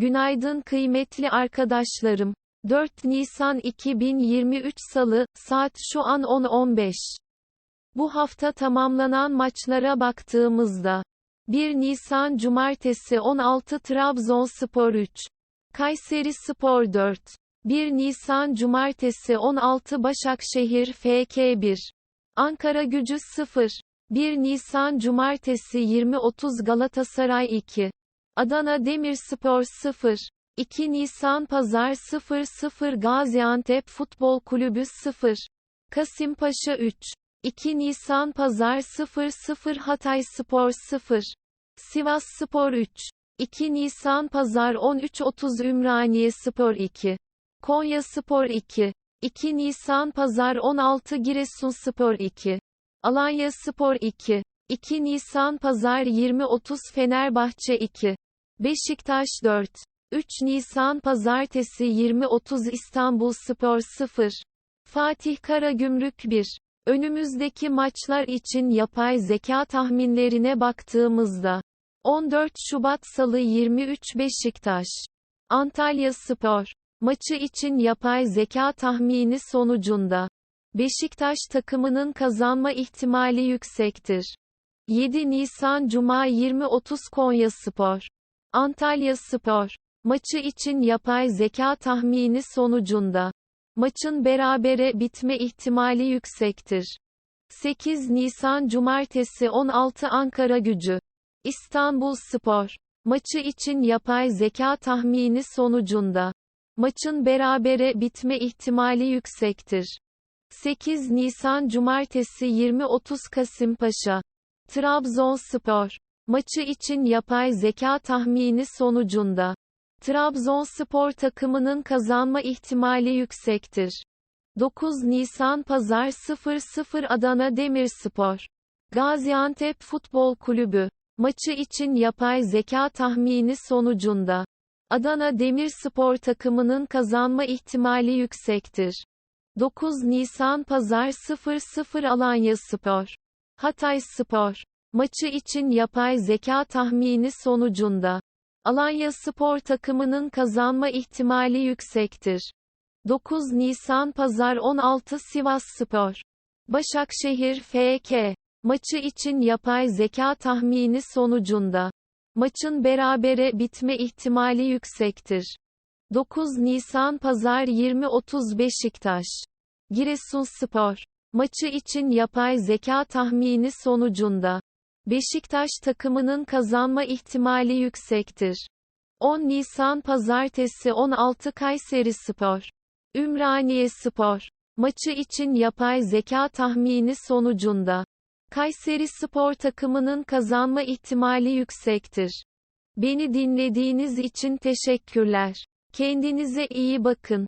Günaydın kıymetli arkadaşlarım. 4 Nisan 2023 Salı, saat şu an 10.15. Bu hafta tamamlanan maçlara baktığımızda, 1 Nisan Cumartesi 16 Trabzonspor 3, Kayseri Spor 4, 1 Nisan Cumartesi 16 Başakşehir FK 1, Ankara Gücü 0, 1 Nisan Cumartesi 20.30 Galatasaray 2, Adana Demirspor 0, 2 Nisan Pazar 00 Gaziantep Futbol Kulübü 0, Kasımpaşa 3, 2 Nisan Pazar 00 Hatay Spor 0, Sivas Spor 3, 2 Nisan Pazar 13.30 Ümraniye Spor 2, Konya Spor 2, 2 Nisan Pazar 16 Giresun Spor 2, Alanya Spor 2, 2 Nisan Pazar 20.30 Fenerbahçe 2, Beşiktaş 4, 3 Nisan Pazartesi 20.30 İstanbul Spor 0, Fatih Karagümrük 1, Önümüzdeki maçlar için yapay zeka tahminlerine baktığımızda, 14 Şubat Salı 23 Beşiktaş, Antalya Spor, maçı için yapay zeka tahmini sonucunda, Beşiktaş takımının kazanma ihtimali yüksektir. 7 Nisan Cuma 20.30 Konya Spor, Antalya Spor, maçı için yapay zeka tahmini sonucunda, maçın berabere bitme ihtimali yüksektir. 8 Nisan Cumartesi 16 Ankara Gücü, İstanbul Spor, maçı için yapay zeka tahmini sonucunda, maçın berabere bitme ihtimali yüksektir. 8 Nisan Cumartesi 20.30 Kasımpaşa, Trabzonspor, maçı için yapay zeka tahmini sonucunda, Trabzonspor takımının kazanma ihtimali yüksektir. 9 Nisan Pazar 00 Adana Demirspor, Gaziantep Futbol Kulübü, maçı için yapay zeka tahmini sonucunda, Adana Demirspor takımının kazanma ihtimali yüksektir. 9 Nisan Pazar 00 Alanya Spor, Hatay Spor, maçı için yapay zeka tahmini sonucunda, Alanya Spor takımının kazanma ihtimali yüksektir. 9 Nisan Pazar 16 Sivas Spor, Başakşehir FK, maçı için yapay zeka tahmini sonucunda, maçın berabere bitme ihtimali yüksektir. 9 Nisan Pazar 20.30 Beşiktaş, Giresunspor, maçı için yapay zeka tahmini sonucunda, Beşiktaş takımının kazanma ihtimali yüksektir. 10 Nisan Pazartesi 16 Kayseri Spor, Ümraniye Spor, maçı için yapay zeka tahmini sonucunda, Kayseri Spor takımının kazanma ihtimali yüksektir. Beni dinlediğiniz için teşekkürler. Kendinize iyi bakın.